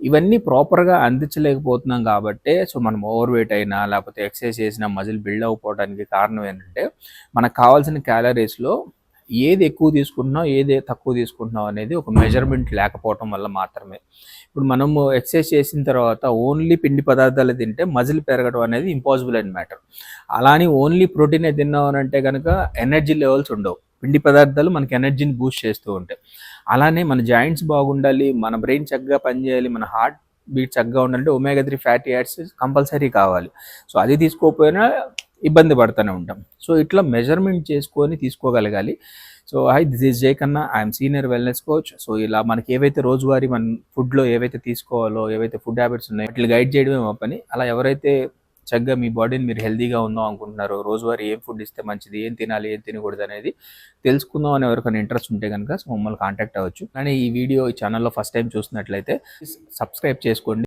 ఇవన్నీ ప్రాపర్గా అందించలేకపోతున్నాం కాబట్టి సో మనం ఓవర్ వెయిట్ అయినా లేకపోతే ఎక్సర్సైజ్ చేసినా మజిల్ బిల్డ్ అవ్వకపోవడానికి కారణం ఏంటంటే మనకు కావాల్సిన క్యాలరీస్లో ఏది ఎక్కువ తీసుకుంటున్నాం ఏది తక్కువ తీసుకుంటున్నాం అనేది ఒక మెజర్మెంట్ లేకపోవటం వల్ల మాత్రమే. ఇప్పుడు మనము ఎక్సర్సైజ్ చేసిన తర్వాత ఓన్లీ పిండి పదార్థాలు తింటే మజిల్ పెరగడం అనేది ఇంపాసిబుల్ అండ్ మ్యాటర్ అలానే ఓన్లీ ప్రోటీనే తిన్నావు అని అంటే కనుక ఎనర్జీ లెవెల్స్ ఉండవు. పిండి పదార్థాలు మనకి ఎనర్జీని బూస్ట్ చేస్తూ ఉంటాయి. అలానే మన జాయింట్స్ బాగుండాలి మన బ్రెయిన్ చక్కగా పనిచేయాలి మన హార్ట్ బీట్ చక్కగా ఉండాలంటే omega three fatty acids compulsory కావాలి. సో అది తీసుకోకపోయినా ఇబ్బంది పడుతూనే ఉంటాం. సో ఇట్లా మెజర్మెంట్ చేసుకొని తీసుకోగలగాలి. So hi this is J Kanna I'm senior wellness coach so ఇలా మనకి ఏవైతే రోజువారీ మన ఫుడ్లో ఏవైతే తీసుకోవాలో ఏవైతే ఫుడ్ హ్యాబిట్స్ ఉన్నాయో ఇట్లా గైడ్ చేయడమే మా పని. అలా ఎవరైతే చక్కగా మీ బాడీని మీరు హెల్దీగా ఉందాం అనుకుంటున్నారు. రోజువారీ ఏం ఫుడ్ ఇస్తే మంచిది ఏం తినాలి ఏం తినకూడదు అనేది తెలుసుకుందాం అని ఎవరికైనా ఇంట్రెస్ట్ ఉంటే కనుక సో మమ్మల్ని కాంటాక్ట్ అవ్వచ్చు. కానీ ఈ వీడియో ఈ ఛానల్లో ఫస్ట్ టైం చూసినట్లయితే సబ్స్క్రైబ్ చేసుకోండి.